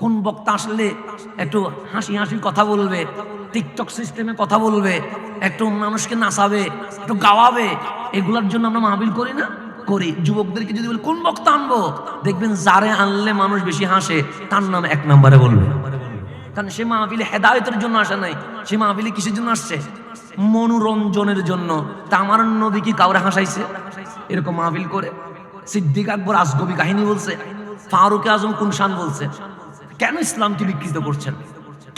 কোন বক্তা আসলে একটু হাসি হাসি কথা বলবে, টিকটক সিস্টেমে কথা বলবে, একটু মানুষকে নাচাবে, একটু গাওয়াবে, এগুলোর জন্য আমরা মাহবিল করি না? করি। যুবকদেরকে যদি বলি, কোন বক্তা আনব? দেখবেন যারে আনলে মানুষ বেশি হাসে, তার নাম এক নম্বরে বলবে। কারণ সে মাহফিলে হেদায়তের জন্য আসে নাই, সে মাহফিলে কিসের জন্য আসছে? মনোরঞ্জনের জন্য। তা আমার নবী কি কাউরে হাসাইছে? এরকম মাহফিল করে? সিদ্দিক আকবর আজগবি কাহিনী বলছে, ফারুক আজম কুনশান বলছে? কেন ইসলামকে বিকৃত করছেন?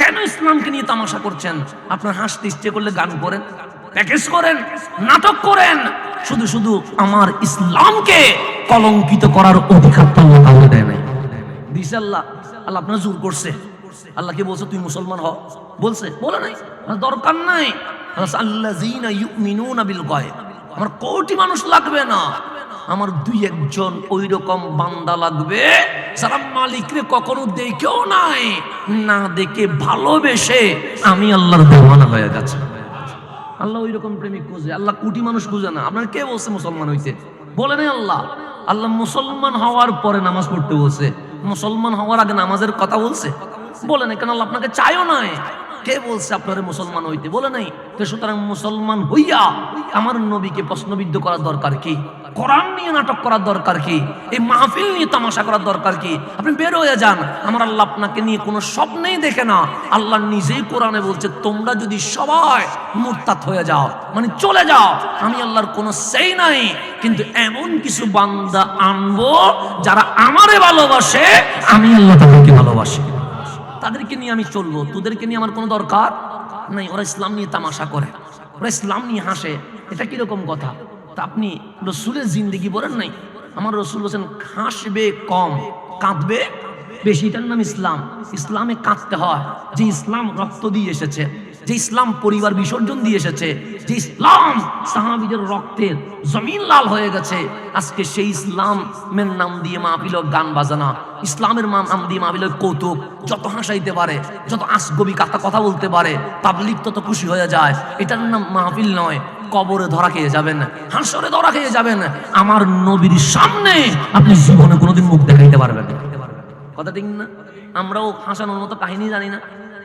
কেন ইসলামকে নিয়ে তামাশা করছেন? আপনার হাসতে ইচ্ছে করলে গান করেন প্যাকেজ করেন, নাটক করেন। শুধু শুধু আমার ইসলামকে কলঙ্কিত করার অধিকার তো আল্লাহ কাউকে দেয় নাই। দিছে আল্লাহ আল্লাহ আপনার জোর করছে। আল্লাহ কি বলছে, তুই মুসলমান হ। বলছে, বলে নাই দরকার নাই। আল্লাযীনা ইউমিনুনা বিল গায়ব। আমার কোটি মানুষ লাগবে না। আমার দুই একজন ওই রকম বান্দা লাগবে, যারা মালিকরে কখনো দেখেও নাই, না দেখে ভালোবেসে আমি আল্লাহর দেওয়ানা হয়ে গেছে। আল্লাহ ওই রকম প্রেমিক খুঁজে, আল্লাহ কোটি মানুষ খুঁজে না। আপনার কে বলছে মুসলমান হইতে? বলে নাই আল্লাহ। আল্লাহ মুসলমান হওয়ার পরে নামাজ পড়তে বলছে। মুসলমান হওয়ার আগে নামাজের কথা বলছে? বলে নাই, কেন আল্লাহ আপনাকে চাইও নাই? কে বলছে আপনার মুসলমান হইতে? বলে নাই। তো সুতরাং মুসলমান হইয়া আমার নবীকে প্রশ্নবিদ্ধ করার দরকার কি? কোরআন নিয়ে নাটক করার দরকার কি? এই মাহফিল নিয়ে তামাশা করার দরকার কি? আপনি বের হয়ে যান। আমার আল্লাহ আপনাকে নিয়ে কোনো স্বপ্নেই দেখে না। আল্লাহ নিজেই কোরআনে বলছে, তোমরা যদি সবাই মুরতাদ হয়ে যাও মানে চলে যাও, আমি আল্লাহর কোনো সেই নাই। কিন্তু এমন কিছু বান্দা আনব যারা আমারে ভালোবাসে, আমি আল্লাহ তাদেরকে ভালোবাসি। তাদেরকে নিয়ে আমি চলবো। তোদেরকে নিয়ে আমার কোনো দরকার নাই। ওরা ইসলাম নিয়ে তামাশা করে। ওরা ইসলাম নিয়ে হাসে। এটা কীরকম কথা? তা আপনি রসুলের জিন্দিগি বলেন নাই? আমার রসুল বলছেন হাসবে কম, কাঁদবে বেশি। এটার নাম ইসলাম। ইসলামে কাঁদতে হয়। যে ইসলাম রক্ত দিয়ে এসেছে, যে ইসলাম পরিবার বিসর্জন দিয়ে এসেছে, যে ইসলাম সাহাবিদের রক্তের জমিন লাল হয়ে গেছে, আজকে সেই ইসলামের নাম দিয়ে মাহফিল গান বাজানা, ইসলামের নাম দিয়ে মাহফিল কৌতুক, যত হাসাইতে পারে, যত আসগবি কাতা কথা বলতে পারে পাবলিক তত খুশি হয়ে যায়। এটার নাম মাহফিল নয়। কবরে ধরা খেয়ে যাবেন, হাসরে ধরা খেয়ে যাবেন। আমার নবীর সামনে আপনি জীবনে কোনোদিন মুখ দেখাইতে পারবেন না। কথা ঠিক না? আমরাও হাসানোর মতো কাহিনী জানি না।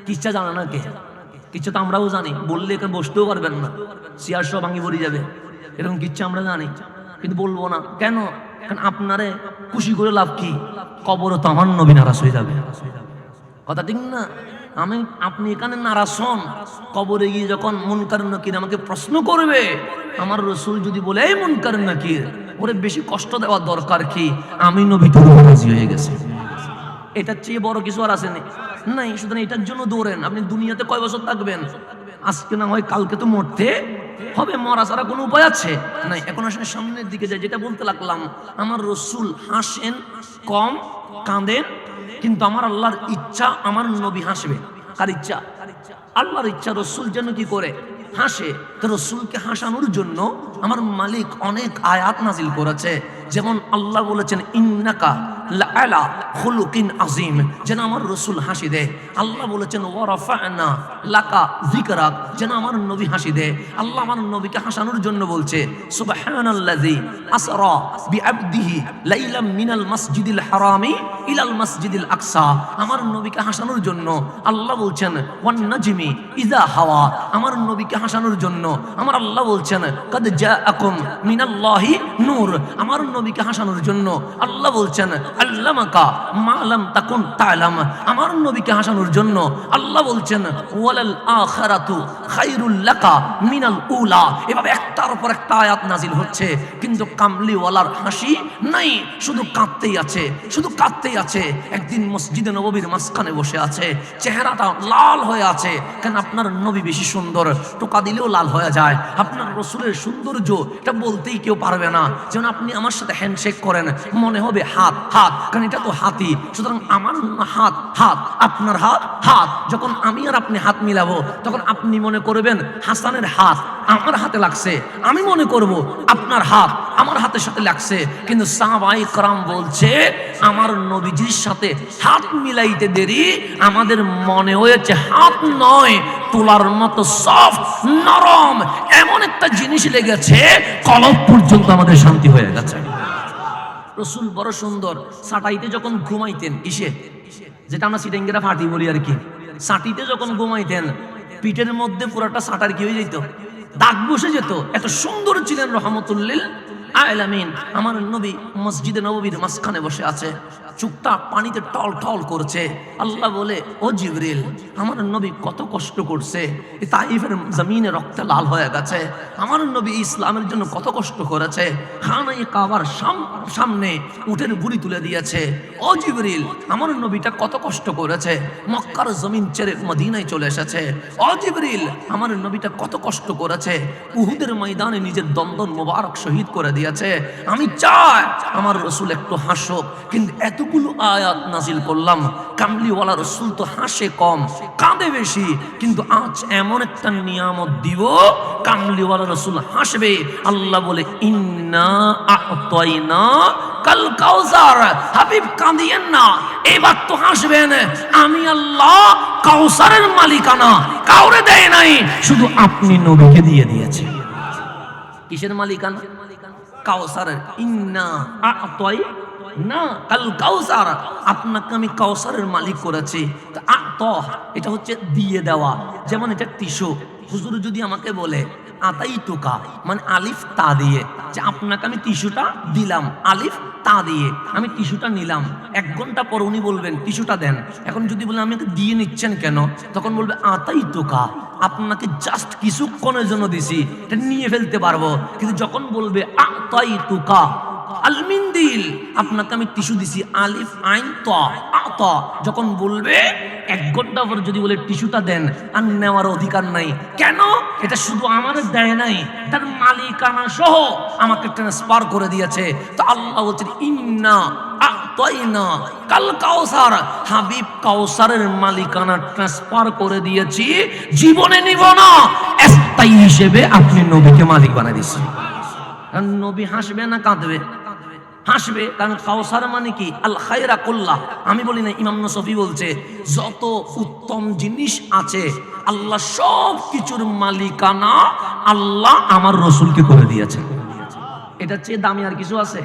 কিচ্ছা জানা না কে? কিচ্ছা তো আমরাও জানি। বললে এখানে বসতেও পারবেন না। চেয়ার সব ভাঙি পড়ে যাবে। এরকম কিচ্ছা আমরা জানি। কিন্তু বলব না। কেন? কারণ আপনারে খুশি করে লাভ কি? কবর তো আমার নবী নারাজ হয়ে যাবে। কথা ঠিক না? আমি, আপনি এখানে নারাজ হন। কবরে গিয়ে যখন মুনকার নাকির আমাকে প্রশ্ন করবে, আমার রসুল যদি বলে, এই মুনকার নাকির, ওরে বেশি কষ্ট দেওয়ার দরকার কি? আমি নবী হয়ে গেছে। এটার চেয়ে বড় কিছু আর আসেনি। নাই, সুতরাং এটার জন্য দৌড়েন। আপনি দুনিয়াতে কয় বছর থাকবেন? আজকে না হয় কালকে তো মরতে হবে, মরা ছাড়া কোনো উপায় আছে? নাই, এখন আসলে সামনের দিকে যাই, যেটা বলতে লাগলাম, আমার রসুল হাসেন কম কাঁদেন, কিন্তু আমার আল্লাহর ইচ্ছা আমার নবী হাসবে। কার ইচ্ছা? আল্লাহর ইচ্ছা, রসুল যেন কি করে? হাসে। তো রসুলকে হাসানোর জন্য আমার মালিক অনেক আয়াত নাজিল করেছে। যেমন আল্লাহ বলেছেন, ইন্নাকা লাআলা খুলুকিন আজিম যেন আমার রসুল হাসি দেয় আল্লাহ বলেছেন ওয়ারাফানা লাকা যিকরাক। যেন আমার নবী হাসি দেয় আল্লাহ আমার নবীকে হাসানোর জন্য বলছে, সুবহানাল্লাযী আসরা বিআবদিহি লাইলাম মিনাল মাসজিদিল হারামি ইলাল মাসজিদিল আকসা। আমার নবীকে হাসানোর জন্য আল্লাহ বলছেন, ওয়ান নাজমি ইজা হাওয়া। আমার নবীকে হাসানোর জন্য আমার আল্লাহ বলছেন, কাদ জাআকুম মিনাল্লাহি নূর। আমার নবীকে হাসানোর জন্য আল্লাহ বলছেন আল্লামাকা মা লাম তাকুন তা'লাম। আমার নবীকে হাসানোর জন্য আল্লাহ বলছেন, ওয়ালাল আখিরাতু খায়রুল লাকা মিনাল উলা। এভাবে একটার পর একটা আয়াত নাজিল হচ্ছে। কিন্তু কামলিওয়ালার হাসি নাই, শুধু কাঁদতেই আছে, শুধু কাঁদতেই আছে। একদিন মসজিদে নববীর মাঝখানে বসে আছে, চেহারাটা লাল হয়ে আছে। কেন আপনার নবী বেশি সুন্দর? টোকা দিলেও লাল হয়ে যায়। আপনার রসুলের সৌন্দর্য, এটা বলতেই কেউ পারবে না। যেমন আপনি আমার সাথে হ্যান্ডশেক করেন, মনে হবে হাত হাত। কারণ এটা তো হাতি সুতরাং আমার হাত হাত, আপনার হাত হাত। যখন আমি আর আপনি হাত মিলাবো, তখন আপনি মনে করবেন, হাসানের হাত আমার হাতে লাগছে, আমি মনে করব আপনার হাত আমার হাতের সাথে লাগছে। কিন্তু সাহাবাই করাম বলছে, আমার নবীজির সাথে হাত মিলাইতে দেরি, আমাদের মনে হয়েছে হাত নয়, তোলার মতো সফট, নরম, এমন একটা জিনিস লেগেছে, কলব পর্যন্ত আমাদের শান্তি হয়ে গেছে। রসুল বড় সুন্দর, সাটাইতে যখন ঘুমাইতেন, ইসে, যেটা আমরা সিটেঙ্গেরা ফাটি বলি আর কি, সাটিতে যখন ঘুমাইতেন, পিঠের মধ্যে পুরাটা সাটার কি হয়ে যেত? দাগ বসে যেত। এত সুন্দর ছিলেন রহমতুল্লিল আলামিন। আমার নবী মসজিদে নবীর মাঝখানে বসে আছে। চুপটা পানিতে টল টল করছে। আল্লাহ বলে, ও জিবরিল, আমার নবী কত কষ্ট করছে। তাইফের জমিনে রক্তে লাল হয়ে গেছে। আমার নবী ইসলামের জন্য কত কষ্ট করেছে। খানাই কাবার সামনে উটের গুড়ি তুলে দিয়েছে। ও জিবরিল, আমার নবীটা কত কষ্ট করেছে। মক্কার জমিন ছেড়ে মদিনায় চলে এসেছে। ও জিবরিল, আমার নবীটা কত কষ্ট করেছে। উহুদের ময়দানে নিজের দন্দন মোবারক শহীদ করে দিয়েছে। আমি চাই আমার রসুল একটু হাসুক, কিন্তু এতগুলো আয়াত নাজিল করলাম, কামলিওয়ালা রসুল তো হাসে কম, কাঁদে বেশি, কিন্তু আজ এমন একটা নিয়ামত দিব, কামলিওয়ালা রসুল হাসবে, আল্লাহ বলে, ইন্না আতয়না কাল কাউসার। হাবিব, কাঁদিয়েন না, এবার তো হাসবেন, আমি আল্লাহ কাউসারের মালিকানা, কাউরে দেয় নাই, শুধু আপনি নবীকে দিয়ে দিয়েছেন। কিসের মালিকানা? কাউসারের। ইন্না আতয় না কাল কাউসার। আপনাকে আমি কাউসারের মালিক করেছি। আত এটা হচ্ছে দিয়ে দেওয়া। যেমন এটা টিস্যু। হুজুর যদি আমাকে বলে, আতাই টুকা মানে আলিফ তা দিয়ে, যে আপনাকে আমি টিস্যুটা দিলাম, আলিফ তা দিয়ে, আমি টিস্যুটা নিলাম। এক ঘণ্টা পর উনি বলবেন, টিস্যুটা দেন। এখন যদি বলে আমাকে দিয়ে নিচ্ছেন কেন? তখন বলবে, আতাই তোকা, আপনাকে জাস্ট কিছুক্ষণের জন্য দিছি, এটা নিয়ে ফেলতে পারব। কিন্তু যখন বলবে, আতাই তোকা আলমিন্দিল আপনাকে আমি টিস্যু দিছি, আলিফ আইন ত আত যখন বলবে এক ঘণ্টা পর যদি বলে টিস্যুটা দেন, আর নেওয়ার অধিকার নাই। কেন? এটা শুধু আমার দেয় নাই, তার মালিকানা সহ আমাকে ট্রান্সফার করে দিয়েছে। তো আল্লাহ বলছেন, ইন্না কাল কাউসার হাবিব কাউসারের মালিকানা ট্রান্সফার করে দিয়েছি, জীবনে নিব না। স্থায়ী হিসেবে আপনি নবীকে মালিক বানাই কারণ নবী হাসবে না, কাঁদবে। হাসবে, কারণ কাউসার মানে কি? আল খায়রা কুল্লাহ। আমি বলি না, ইমাম নসফি বলছে, যত উত্তম জিনিস আছে, আল্লাহ সব কিছুর মালিকানা আল্লাহ আমার রসুলকে করে দিয়েছে। এটা চেয়ে দামি আর কিছু আছে?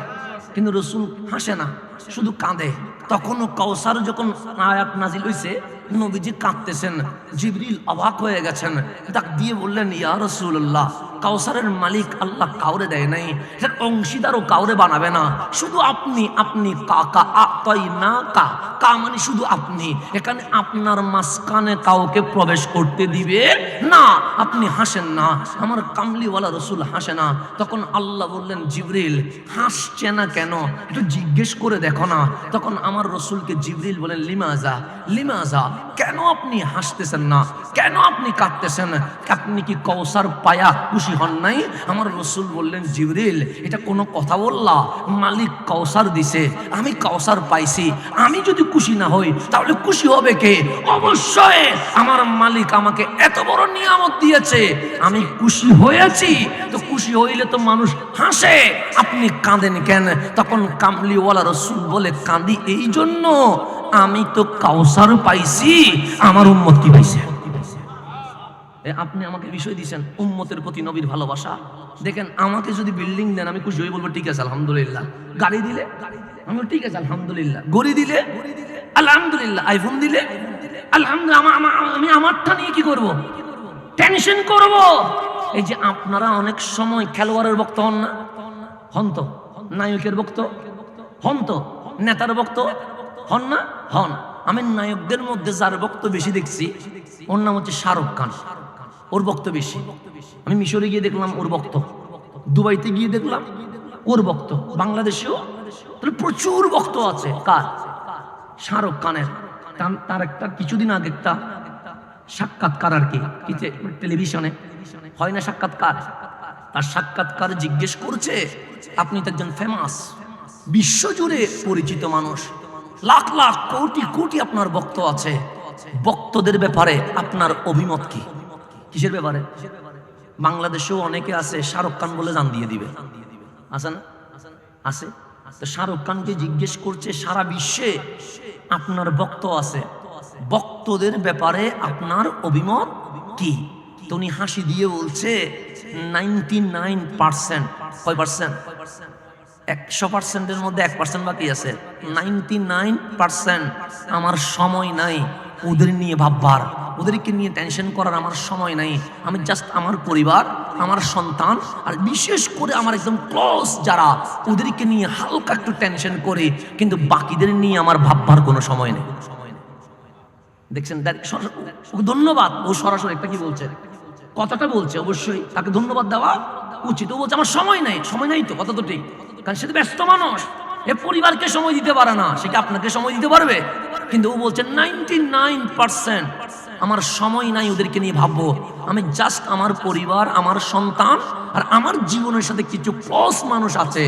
কিন্তু রসুল হাসে না, শুধু কাঁদে। তখনও কাউসার যখন আয়াত নাজিল হইছে নবীজি কাঁদতেছেন। জিবরিল অবাক হয়ে গেছেন। তাক দিয়ে বললেন, ইয়া রসুল্লাহ কাউসারের মালিক আল্লাহ কাউরে দেয় নাই। অংশীদারও কাউরে বানাবে না। শুধু আপনি আপনি কাকা আতাই না কা কা মানে শুধু আপনি। এখানে আপনার মাঝখানে কাউকে প্রবেশ করতে দিবে না, আপনি হাসেন না। আমার কামলিওয়ালা রসুল হাসে না। তখন আল্লাহ বললেন, জিবরিল, হাসছে না কেন? একটু জিজ্ঞেস করে দেখো না। তখন আমার রসুলকে জিবরিল বলেন, লিমাজা লিমাজা, কেন আপনি হাসতেছেন না? কেন আপনি কাঁদতেছেন? আপনি কি কৌসার পায়া খুশি হন নাই? আমার রসুল বললেন, জিবরিল, এটা কোনো কথা বললা। মালিক কৌসার দিছে। আমি কৌসার পাইছি। আমি যদি খুশি না হই, তাহলে খুশি হবে কে? অবশ্যই আমার মালিক আমাকে এত বড় নিয়ামত দিয়েছে। আমি খুশি হয়েছি। তো খুশি হইলে তো মানুষ হাসে। আপনি কাঁদেন কেন? তখন কামলিওয়ালা রসুল বলে, কাঁদি এই জন্য আমি তো কাউসার পাইছি। আমার উম্মত কি পাইছে? আপনি আমাকে বিষয় দিয়েছেন, উম্মতের প্রতি নবীর ভালোবাসা। দেখেন, আমাকে যদি বিল্ডিং দেন, আমি খুশি হয়ে বলব, ঠিক আছে, আলহামদুলিল্লাহ। গাড়ি দিলে? আমি ঠিক আছে, আলহামদুলিল্লাহ। গড়ি দিলে? আলহামদুলিল্লাহ। আইফোন দিলে? আলহামদুলিল্লাহ আমি আমারটা নিয়ে কি করব? টেনশন করব। এই যে আপনারা অনেক সময় খেলোয়াড়ের বক্ত হন না। হন তো নায়কের বক্ত হন তো নেতার বক্ত হন না? হন। আমি নায়কদের মধ্যে যার বক্ত বেশি দেখছি, ওর নাম হচ্ছে শাহরুখ খান। ওর বক্ত বেশি। আমি মিশরে গিয়ে দেখলাম ওর বক্ত দুবাইতে গিয়ে দেখলাম ওর বক্ত বাংলাদেশেও তাহলে প্রচুর বক্ত আছে। কার? শাহরুখ খানের। তার একটা কিছুদিন আগে একটা সাক্ষাৎকার আর কি টেলিভিশনে, হয় না সাক্ষাৎকার? তার সাক্ষাৎকার জিজ্ঞেস করছে, আপনি তো একজন ফেমাস বিশ্বজুড়ে পরিচিত মানুষ। লাখ লাখ, কোটি কোটি আপনার বক্ত আছে। বক্তদের ব্যাপারে আপনার অভিমত কি? কিসের ব্যাপারে? বাংলাদেশেও অনেকে আছে, শাহরুখ খান বলে জান দিয়ে দিবে। আছে না? আছে? তো শাহরুখ খানকে জিজ্ঞেস করছে, সারা বিশ্বে আপনার বক্ত আছে বক্তদের ব্যাপারে আপনার অভিমত কি? তো উনি হাসি দিয়ে বলছে, নাইনটি নাইন পার্সেন্ট। কয় পার্সেন্ট? একশো পার্সেন্টের মধ্যে এক পার্সেন্ট বাকি আছে। নাইনটি নাইন পার্সেন্ট আমার সময় নাই ওদের নিয়ে ভাববার। ওদেরকে নিয়ে টেনশন করার আমার সময় নাই। আমি জাস্ট আমার পরিবার, আমার সন্তান আর বিশেষ করে আমার একদম ক্লোজ যারা, ওদেরকে নিয়ে হালকা একটু টেনশন করে, কিন্তু বাকিদের নিয়ে আমার ভাববার কোনো সময় নেই। দেখছেন ধন্যবাদ। ও সরাসরি একটা কি বলছে? কথাটা বলছে, অবশ্যই তাকে ধন্যবাদ দেওয়া উচিত। ও বলছে, আমার সময় নেই সময় নেই তো, কথা তো ঠিক। কারণ সে তো ব্যস্ত মানুষ। এ পরিবারকে সময় দিতে পারে না, সে কি আপনাকে সময় দিতে পারবে? কিন্তু ও বলছে, নাইনটি নাইন পার্সেন্ট আমার সময় নাই ওদেরকে নিয়ে ভাববো। আমি জাস্ট আমার পরিবার, আমার সন্তান আর আমার জীবনের সাথে কিছু ক্লোজ মানুষ আছে।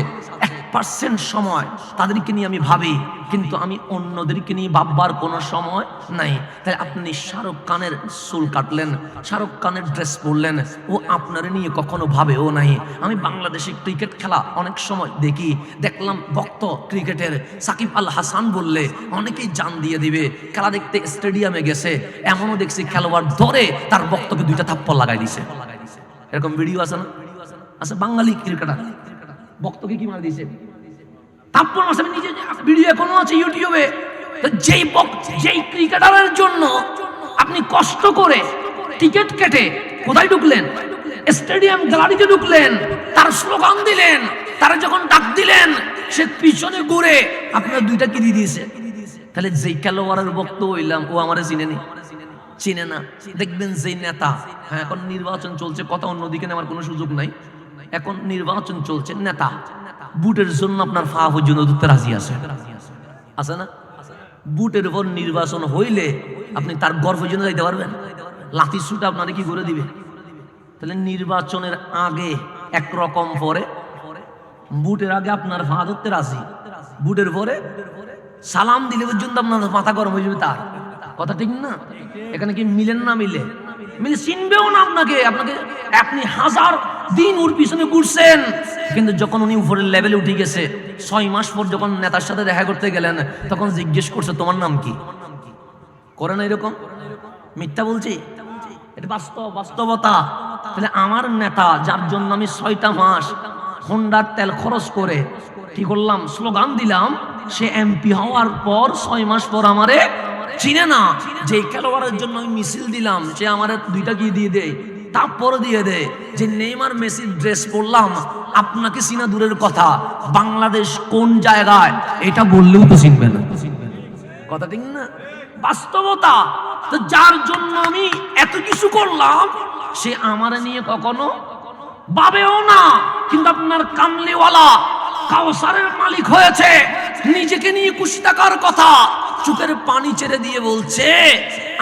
পার্সেন্ট সময়। তাদেরকে নিয়ে আমি ভাবি, কিন্তু আমি অন্যদেরকে নিয়ে ভাববার কোনো সময় নাই। তাই আপনি শাহরুখ খানের চুল কাটলেন, শাহরুখ খানের ড্রেস পরলেন, ও আপনার নিয়ে কখনো ভাবেও নাই। আমি বাংলাদেশে ক্রিকেট খেলা অনেক সময় দেখি। দেখলাম ভক্ত ক্রিকেটের সাকিব আল হাসান বললে, অনেকেই জান দিয়ে দিবে, খেলা দেখতে স্টেডিয়ামে গেছে, এমনও দেখছি খেলোয়াড় ধরে তার বক্তকে দুইটা থাপ্পড় লাগাই দিছে। এরকম ভিডিও আছে না? আছে বাঙালি ক্রিকেটার বক্তকে কি মারা দিয়েছে? তারপর মাসে আমি নিজে ভিডিও এখনও আছে ইউটিউবে যেই যেই ক্রিকেটারের জন্য আপনি কষ্ট করে টিকিট কেটে কোথায় ঢুকলেন? স্টেডিয়াম গ্যালারিতে ঢুকলেন, তার স্লোগান দিলেন, তারা যখন ডাক দিলেন, সে পিছনে ঘুরে আপনার দুইটা কি দিয়ে দিয়েছে। তাহলে যেই খেলোয়াড়ের বক্ত হইলাম, ও আমার চিনে নি? চিনে না। দেখবেন যেই নেতা হ্যাঁ এখন নির্বাচন চলছে, কথা অন্যদিকে নেওয়ার কোনো সুযোগ নাই। এখন নির্বাচন চলছে, নেতা। বুটের জন্য আপনার ফা পর্যন্ত ধরতে রাজি আছে। আছে না? বুটের উপর নির্বাচন হইলে আপনি তার গর্ভ জন্য যাইতে পারবেন। লাঠি সুটা আপনারে কি করে দিবে? তাহলে নির্বাচনের আগে একরকম পরে বুটের আগে আপনার ফা ধরতে রাজি। বুটের পরে সালাম দিলে পর্যন্ত আপনার মাথা গরম হয়ে যাবে তার। কথা ঠিক না? এখানে কি মিলেন না মিলে? মিলে চিনবেও না আপনাকে। আপনাকে আপনি হাজার দিন ওর পিছনে ঘুরছেন। কিন্তু যখন উনি উপরের লেভেলে উঠে গেছে, ছয় মাস পর যখন নেতার সাথে দেখা করতে গেলেন, তখন জিজ্ঞেস করছে, তোমার নাম কি? করে না এরকম? মিথ্যা বলছি? এটা বাস্তব, বাস্তবতা। তাহলে আমার নেতা, যার জন্য আমি ছয়টা মাস হোন্ডার তেল খরচ করে কি করলাম, স্লোগান দিলাম, সে এমপি হওয়ার পর ছয় মাস পর আমারে চিনে না। যে খেলোয়াড়ের জন্য আমি মিছিল দিলাম, সে আমার দুইটা কি দিয়ে দেয়? তারপর দিয়ে দেয় যে নেইমার মেসির ড্রেস পরলাম, আপনাকে চিনা দূরের কথা, বাংলাদেশ কোন জায়গায়? এটা বললেও তো চিনবে না। কথা ঠিক না? বাস্তবতা। তো যার জন্য আমি এত কিছু করলাম, সে আমার নিয়ে কখনো ভাবেও না। কিন্তু আপনার কামলিওয়ালা কাউসারের মালিক হয়েছে, নিজেকে নিয়ে খুশি থাকার কথা, চোখের পানি ছেড়ে দিয়ে বলছে,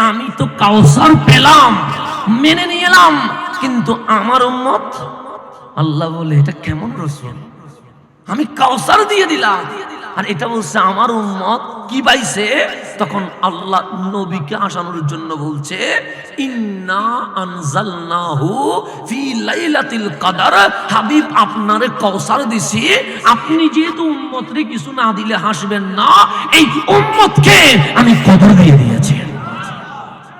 আমি তো কাউসার পেলাম। মেনে নিয়ে এলাম কিন্তু আমার উম্মত, আল্লাহ বলে, এটা কেমন রসুল? আমি কাউসার দিয়ে দিলাম। আর এটা বলছে, আমার উম্মত কি পাইছে? তখন আল্লাহ নবীকে আসানোর জন্য বলছে, ইন্না আনজালনাহু ফি লাইলাতিল কদর। হাবিব, আপনারে কাউসার দিছি। আপনি যেহেতু উম্মতরে কিছু না দিলে হাসবেন না, এই উম্মতকে আমি কদর দিয়ে দিয়েছি।